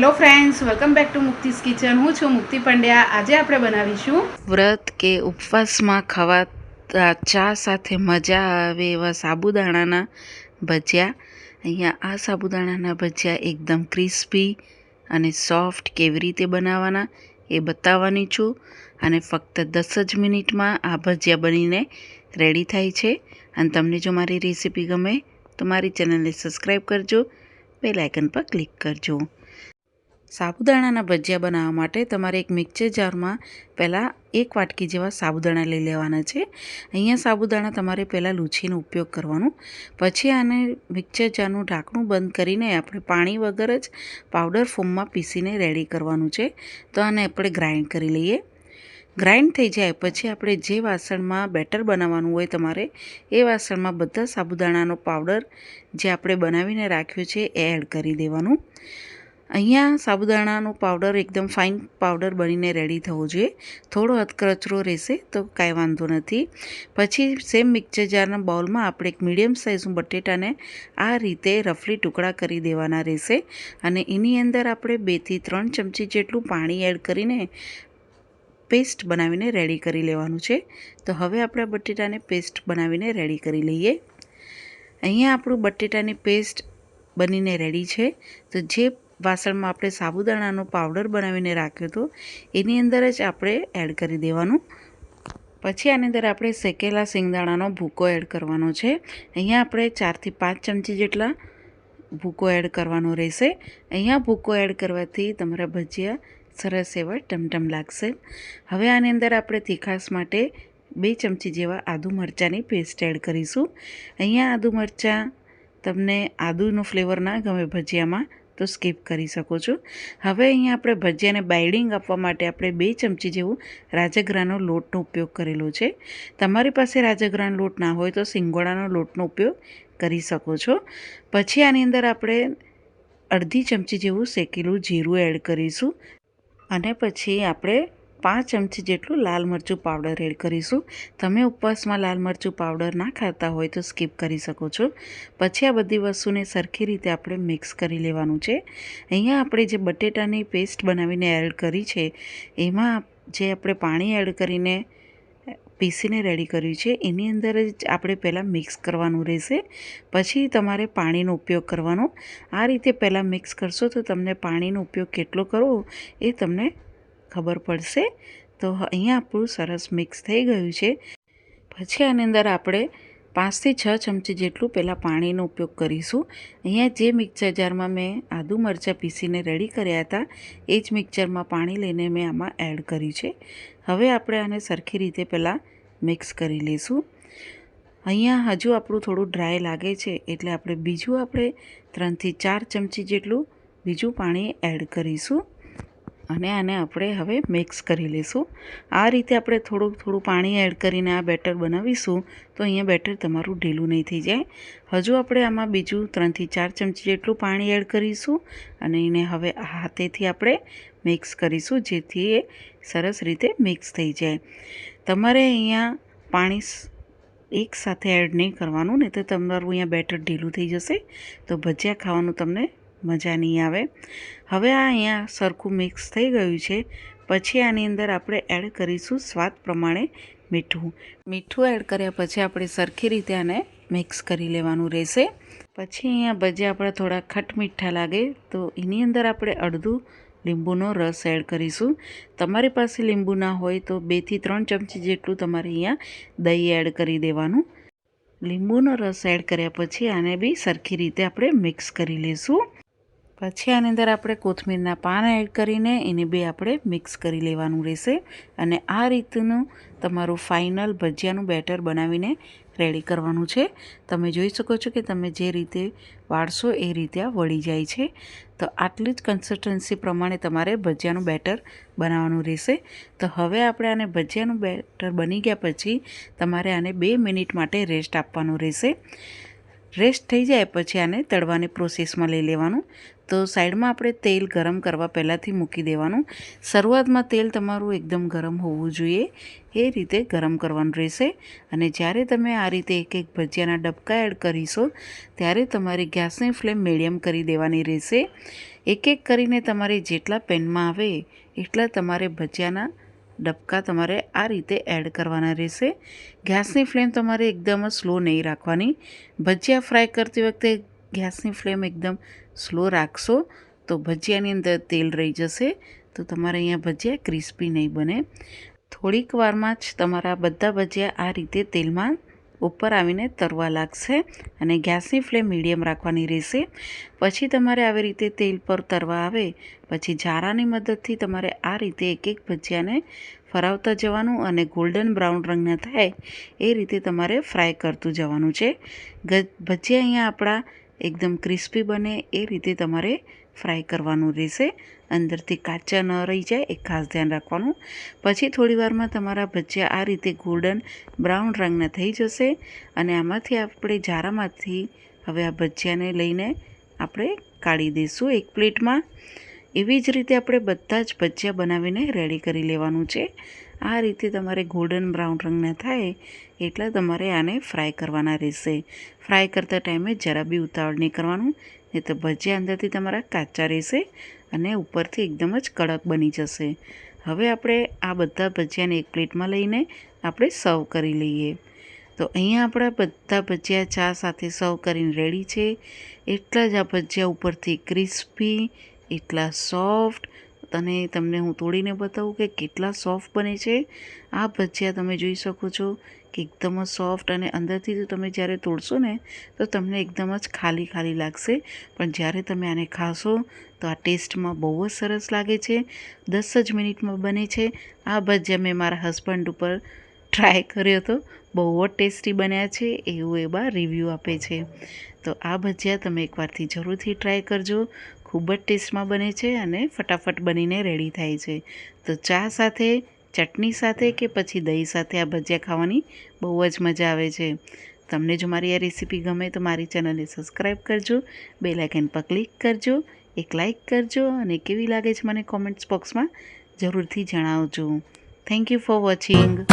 Hello friends, welcome back to Mukti's kitchen. હું છું મુક્તિ પંડ્યા. આજે આપણે બનાવીશું વ્રત કે ઉપવાસમાં ખવાતા ચા સાથે મજા આવે એવા સાબુદાણાના ભજીયા. અહીંયા આ સાબુદાણાના ભજીયા એકદમ ક્રિસ્પી અને સોફ્ટ કેવી રીતે બનાવવાના એ બતાવવાની છું. અને ફક્ત દસ જ મિનિટમાં આ ભજીયા બનીને રેડી થાય છે. અને તમને જો મારી રેસીપી ગમે તો મારી ચેનલને સબસ્ક્રાઈબ કરજો, બેલ પર ક્લિક કરજો. સાબુદાણાના ભજીયા બનાવવા માટે તમારે એક મિક્સર જારમાં પહેલાં એક વાટકી જેવા સાબુદાણા લઈ લેવાના છે. અહીંયા સાબુદાણા તમારે પહેલાં લૂછીનો ઉપયોગ કરવાનો. પછી આને મિક્સર જારનું ઢાંકણું બંધ કરીને આપણે પાણી વગર જ પાવડર ફોર્મમાં પીસીને રેડી કરવાનું છે. તો આને આપણે ગ્રાઇન્ડ કરી લઈએ. ગ્રાઇન્ડ થઈ જાય પછી આપણે જે વાસણમાં બેટર બનાવવાનું હોય તમારે, એ વાસણમાં બધા સાબુદાણાનો પાવડર જે આપણે બનાવીને રાખ્યું છે, એ એડ કરી દેવાનું. અહીંયા સાબુદાણાનો પાવડર એકદમ ફાઇન પાવડર બનીને રેડી થવો જોઈએ. થોડો અધકચરો રહેશે તો કાંઈ વાંધો નથી. પછી સેમ મિક્સર જારના બાઉલમાં આપણે એક મીડિયમ સાઇઝનું બટેટાને આ રીતે રફલી ટુકડા કરી દેવાના રહેશે. અને એની અંદર આપણે બેથી ત્રણ ચમચી જેટલું પાણી એડ કરીને પેસ્ટ બનાવીને રેડી કરી લેવાનું છે. તો હવે આપણે બટેટાને પેસ્ટ બનાવીને રેડી કરી લઈએ. અહીંયા આપણું બટેટાની પેસ્ટ બનીને રેડી છે. તો જે વાસણમાં આપણે સાબુદાણાનો પાવડર બનાવીને રાખ્યો હતો. એની અંદર જ આપણે એડ કરી દેવાનું. પછી આની અંદર આપણે શેકેલા સિંગદાણાનો ભૂકો એડ કરવાનો છે. અહીંયા આપણે ચારથી પાંચ ચમચી જેટલા ભૂકો એડ કરવાનો રહેશે. અહીંયા ભૂકો એડ કરવાથી તમારા ભજીયા સરસ એવા ટમટમ લાગશે. હવે આની અંદર આપણે તીખાસ માટે બે ચમચી જેવા આદુ મરચાંની પેસ્ટ એડ કરીશું. અહીંયા આદુ મરચાં તમને આદુનો ફ્લેવર ના ગમે ભજીયામાં તો સ્કીપ કરી શકો છો. હવે અહીંયા આપણે ભજીયાને બાઇડિંગ આપવા માટે આપણે બે ચમચી જેવું રાજગરાનો લોટનો ઉપયોગ કરેલો છે. તમારી પાસે રાજગરાનો લોટ ના હોય તો સિંગોડાનો લોટનો ઉપયોગ કરી શકો છો. પછી આની અંદર આપણે અડધી ચમચી જેવું શેકેલું જીરું એડ કરીશું. અને પછી આપણે પાંચ ચમચી જેટલું લાલ મરચું પાવડર એડ કરીશું. તમે ઉપવાસમાં લાલ મરચું પાવડર ના ખાતા હોય તો સ્કીપ કરી શકો છો. પછી આ બધી વસ્તુને સરખી રીતે આપણે મિક્સ કરી લેવાનું છે. અહીંયા આપણે જે બટેટાની પેસ્ટ બનાવીને એડ કરી છે, એમાં જે આપણે પાણી એડ કરીને પીસીને રેડી કર્યું છે, એની અંદર જ આપણે પહેલાં મિક્સ કરવાનું રહેશે. પછી તમારે પાણીનો ઉપયોગ કરવાનો. આ રીતે પહેલાં મિક્સ કરશો તો તમને પાણીનો ઉપયોગ કેટલો કરવો એ તમને ખબર પડશે. તો અહીંયા આપણું સરસ મિક્સ થઈ ગયું છે. પછી આની અંદર આપણે પાંચથી છ ચમચી જેટલું પહેલાં પાણીનો ઉપયોગ કરીશું. અહીંયા જે મિક્સર જારમાં મેં આદુ મરચાં પીસીને રેડી કર્યા હતા, એ જ મિક્સરમાં પાણી લઈને મેં આમાં એડ કર્યું છે. હવે આપણે આને સરખી રીતે પહેલાં મિક્સ કરી લઈશું. અહીંયા હજુ આપણું થોડું ડ્રાય લાગે છે, એટલે આપણે બીજું આપણે ત્રણથી ચાર ચમચી જેટલું બીજું પાણી એડ કરીશું. અને આને આપણે હવે મિક્સ કરી લઈશું. આ રીતે આપણે થોડું થોડું પાણી એડ કરીને આ બેટર બનાવીશું તો અહીંયા બેટર તમારું ઢીલું નહીં થઈ જાય. હજુ આપણે આમાં બીજું ત્રણથી ચાર ચમચી જેટલું પાણી એડ કરીશું અને એને હવે હાથેથી આપણે મિક્સ કરીશું જેથી એ સરસ રીતે મિક્સ થઈ જાય. તમારે અહીંયા પાણી એકસાથે એડ નહીં કરવાનું, નહીં તો તમારું અહીંયા બેટર ઢીલું થઈ જશે. તો ભજીયા ખાવાનું તમને મજા નહીં આવે. હવે આ અહીંયા સરખું મિક્સ થઈ ગયું છે. પછી આની અંદર આપણે એડ કરીશું સ્વાદ પ્રમાણે મીઠું. મીઠું એડ કર્યા પછી આપણે સરખી રીતે આને મિક્સ કરી લેવાનું રહેશે. પછી અહીંયા ભજીયા આપણા થોડા ખટ મીઠા લાગે તો એની અંદર આપણે અડધું લીંબુનો રસ એડ કરીશું. તમારી પાસે લીંબુ ના હોય તો બેથી ત્રણ ચમચી જેટલું તમારે અહીંયા દહીં એડ કરી દેવાનું. લીંબુનો રસ એડ કર્યા પછી આને બી સરખી રીતે આપણે મિક્સ કરી લઈશું પછી આની અંદર આપણે કોથમીરના પાન એડ કરીને એને બે આપણે મિક્સ કરી લેવાનું રહેશે. અને આ રીતનું તમારું ફાઇનલ ભજીયાનું બેટર બનાવીને રેડી કરવાનું છે. તમે જોઈ શકો છો કે તમે જે રીતે વાળશો એ રીતે આ વળી જાય છે. તો આટલી જ કન્સિસ્ટન્સી પ્રમાણે તમારે ભજીયાનું બેટર બનાવવાનું રહેશે. તો હવે આપણે આને ભજીયાનું બેટર બની ગયા પછી તમારે આને બે મિનિટ માટે રેસ્ટ આપવાનું રહેશે. રેસ્ટ થઈ જાય પછી આને તળવાની પ્રોસેસમાં લઈ લેવાનું. તો સાઈડમાં આપણે તેલ ગરમ કરવા પહેલાંથી મૂકી દેવાનું. શરૂઆતમાં તેલ તમારું એકદમ ગરમ હોવું જોઈએ. એ રીતે ગરમ કરવાનું રહેશે. અને જ્યારે તમે આ રીતે એક એક ભજીયાના ડબકા એડ કરીશો, ત્યારે તમારી ગેસની ફ્લેમ મીડિયમ કરી દેવાની રહેશે. એક એક કરીને તમારે જેટલા પેનમાં આવે, એટલા તમારે ભજીયાના ડબકા તમારે આ રીતે એડ કરવાના રહેશે. ગેસની ફ્લેમ તમારે એકદમ સ્લો નહીં રાખવાની. ભજીયા ફ્રાય કરતી વખતે ગેસની ફ્લેમ એકદમ સ્લો રાખશો તો ભજીયાની અંદર તેલ રહી જશે. તો તમારે અહીંયા ભજીયા ક્રિસ્પી નહીં બને. થોડીક વારમાં જ તમારા બધા ભજીયા આ રીતે તેલમાં ઉપર આવીને તરવા લાગશે અને ગેસની ફ્લેમ મીડિયમ રાખવાની રહેશે. પછી તમારે આવી રીતે તેલ પર તરવા આવે, પછી જારાની મદદથી તમારે આ રીતે એક એક ભજીયાને ફરાવતા જવાનું અને ગોલ્ડન બ્રાઉન રંગના થાય એ રીતે તમારે ફ્રાય કરતું જવાનું છે. ભજીયા અહીંયા આપણા એકદમ ક્રિસ્પી બને એ રીતે તમારે ફ્રાય કરવાનું રહેશે. અંદરથી કાચા ન રહી જાય એ ખાસ ધ્યાન રાખવાનું. પછી થોડી વારમાં તમારા ભજીયા આ રીતે ગોલ્ડન બ્રાઉન રંગના થઈ જશે અને આમાંથી આપણે જારામાંથી હવે આ ભજીયાને લઈને આપણે કાઢી દઈશું એક પ્લેટમાં. એવી જ રીતે આપણે બધા જ ભજીયા બનાવીને રેડી કરી લેવાનું છે. આ રીતે તમારે ગોલ્ડન બ્રાઉન રંગના થાય એટલા તમારે આને ફ્રાય કરવાના રહેશે. ફ્રાય કરતા ટાઈમે જરા બી ઉતાવળ નહીં કરવાનું. નહીં તો ભજીયા અંદરથી તમારા કાચા રહેશે અને ઉપરથી એકદમ જ કડક બની જશે. હવે આપણે આ બધા ભજીયાને એક પ્લેટમાં લઈને આપણે સર્વ કરી લઈએ. તો અહીંયા આપણા બધા ભજીયા ચા સાથે સર્વ કરીને રેડી છે. એટલા જ આ ભજીયા ઉપરથી ક્રિસ્પી, એટલા સોફ્ટ, અને તમને હું તોડીને બતાવું કે કેટલા સોફ્ટ બને છે. આ ભજીયા તમે જોઈ શકો છો. કે એકદમ જ સોફ્ટ અને અંદરથી તમે જ્યારે તોડશો ને, તો તમને એકદમ જ ખાલી ખાલી લાગશે. પણ જ્યારે તમે આને ખાશો, તો આ ટેસ્ટમાં બહુ જ સરસ લાગે છે. દસ જ મિનિટમાં બને છે. આ ભજીયા મેં મારા હસબન્ડ ઉપર ટ્રાય કર્યો હતો બહુ જ ટેસ્ટી બન્યા છે, એવું એવા રિવ્યૂ આપે છે. તો આ ભજીયા તમે એકવારથી જરૂરથી ટ્રાય કરજો. ખૂબ જ ટેસ્ટમાં બને છે અને ફટાફટ બનીને રેડી થાય છે. તો ચા સાથે ચટણી સાથે કે પછી દહીં સાથે આ ભજીયા ખાવાની બહુ જ મજા આવે છે. તમને જો મારી આ રેસીપી ગમે તો મારી ચેનલને સબસ્ક્રાઈબ કરજો બે લાઇકન પર ક્લિક કરજો, એક લાઇક કરજો અને કેવી લાગે છે મને કોમેન્ટ્સ બોક્સમાં જરૂરથી જણાવજો. Thank you for watching